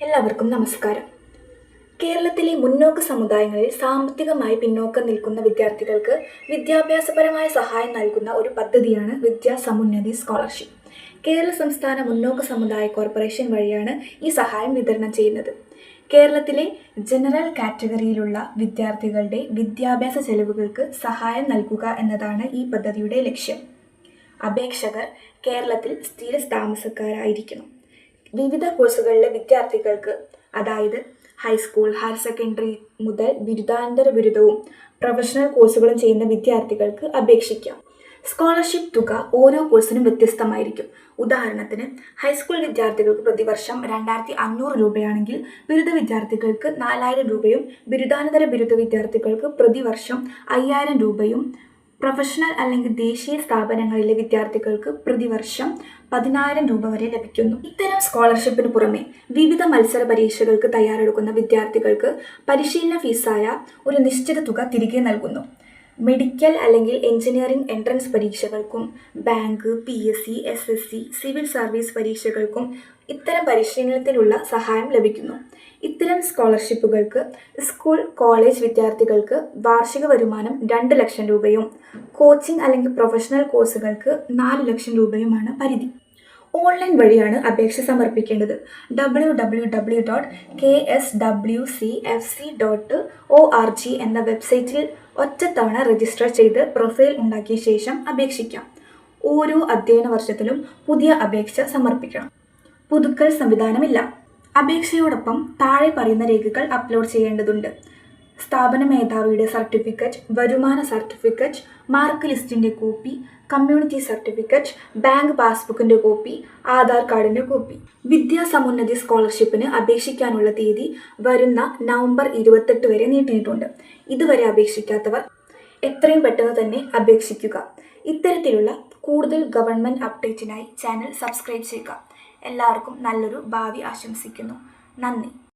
എല്ലാവർക്കും നമസ്കാരം. കേരളത്തിലെ മുന്നോക്ക സമുദായങ്ങളിൽ സാമ്പത്തികമായി പിന്നോക്കം നിൽക്കുന്ന വിദ്യാർത്ഥികൾക്ക് വിദ്യാഭ്യാസപരമായ സഹായം നൽകുന്ന ഒരു പദ്ധതിയാണ് വിദ്യാസമുന്നതി സ്കോളർഷിപ്പ്. കേരള സംസ്ഥാന മുന്നോക്ക സമുദായ കോർപ്പറേഷൻ വഴിയാണ് ഈ സഹായം വിതരണം ചെയ്യുന്നത്. കേരളത്തിലെ ജനറൽ കാറ്റഗറിയിലുള്ള വിദ്യാർത്ഥികളുടെ വിദ്യാഭ്യാസ ചെലവുകൾക്ക് സഹായം നൽകുക എന്നതാണ് ഈ പദ്ധതിയുടെ ലക്ഷ്യം. അപേക്ഷകർ കേരളത്തിൽ സ്ഥിര താമസക്കാരായിരിക്കണം. വിവിധ കോഴ്സുകളിലെ വിദ്യാർത്ഥികൾക്ക് അതായത് ഹൈസ്കൂൾ ഹയർ സെക്കൻഡറി മുതൽ ബിരുദാനന്തര ബിരുദവും പ്രൊഫഷണൽ കോഴ്സുകളും ചെയ്യുന്ന വിദ്യാർത്ഥികൾക്ക് അപേക്ഷിക്കാം. സ്കോളർഷിപ്പ് തുക ഓരോ കോഴ്സിനും വ്യത്യസ്തമായിരിക്കും. ഉദാഹരണത്തിന് ഹൈസ്കൂൾ വിദ്യാർത്ഥികൾക്ക് പ്രതിവർഷം രണ്ടായിരത്തി അഞ്ഞൂറ് രൂപയാണെങ്കിൽ ബിരുദ വിദ്യാർത്ഥികൾക്ക് നാലായിരം രൂപയും ബിരുദാനന്തര ബിരുദ വിദ്യാർത്ഥികൾക്ക് പ്രതിവർഷം അയ്യായിരം രൂപയും പ്രൊഫഷണൽ അല്ലെങ്കിൽ ദേശീയ സ്ഥാപനങ്ങളിലെ വിദ്യാർത്ഥികൾക്ക് പ്രതിവർഷം പതിനായിരം രൂപ വരെ ലഭിക്കുന്നു. ഇത്തരം സ്കോളർഷിപ്പിന് പുറമെ വിവിധ മത്സര പരീക്ഷകൾക്ക് തയ്യാറെടുക്കുന്ന വിദ്യാർത്ഥികൾക്ക് പരിശീലന ഫീസായ ഒരു നിശ്ചിത തുക തിരികെ നൽകുന്നു. മെഡിക്കൽ അല്ലെങ്കിൽ engineering entrance പരീക്ഷകൾക്കും bank P S C S S C civil service പരീക്ഷകൾക്കും ഇത്തരം പരിശീലനത്തിനുള്ള സഹായം ലഭിക്കുന്നു. ഇത്തരം സ്കോളർഷിപ്പുകൾക്ക് സ്കൂൾ കോളേജ് വിദ്യാർത്ഥികൾക്ക് വാർഷിക വരുമാനം രണ്ട് ലക്ഷം രൂപയും കോച്ചിംഗ് അല്ലെങ്കിൽ പ്രൊഫഷണൽ കോഴ്സുകൾക്ക് നാല് ലക്ഷം രൂപയുമാണ് പരിധി. ഓൺലൈൻ വഴിയാണ് അപേക്ഷ സമർപ്പിക്കേണ്ടത്. W W W dot K S W C F C dot O R G എന്ന വെബ്സൈറ്റിൽ ഒറ്റത്തവണ രജിസ്റ്റർ ചെയ്ത് പ്രൊഫൈൽ ഉണ്ടാക്കിയ ശേഷം അപേക്ഷിക്കാം. ഓരോ അധ്യയന വർഷത്തിലും പുതിയ അപേക്ഷ സമർപ്പിക്കണം. പുതുക്കൽ സംവിധാനമില്ല. അപേക്ഷയോടൊപ്പം താഴെ പറയുന്ന രേഖകൾ അപ്ലോഡ് ചെയ്യേണ്ടതുണ്ട്. സ്ഥാപന മേധാവിയുടെ സർട്ടിഫിക്കറ്റ് വരുമാന സർട്ടിഫിക്കറ്റ് മാർക്ക് ലിസ്റ്റിന്റെ കോപ്പി കമ്മ്യൂണിറ്റി സർട്ടിഫിക്കറ്റ് ബാങ്ക് പാസ്ബുക്കിന്റെ കോപ്പി ആധാർ കാർഡിന്റെ കോപ്പി. വിദ്യാസമുന്നതി സ്കോളർഷിപ്പിന് അപേക്ഷിക്കാനുള്ള തീയതി വരുന്ന നവംബർ ഇരുപത്തെട്ട് വരെ നീട്ടിയിട്ടുണ്ട്. ഇതുവരെ അപേക്ഷിക്കാത്തവർ എത്രയും പെട്ടെന്ന് തന്നെ അപേക്ഷിക്കുക. ഇത്തരത്തിലുള്ള കൂടുതൽ ഗവൺമെന്റ് അപ്ഡേറ്റിനായി ചാനൽ സബ്സ്ക്രൈബ് ചെയ്യുക. എല്ലാവർക്കും നല്ലൊരു ഭാവി ആശംസിക്കുന്നു. നന്ദി.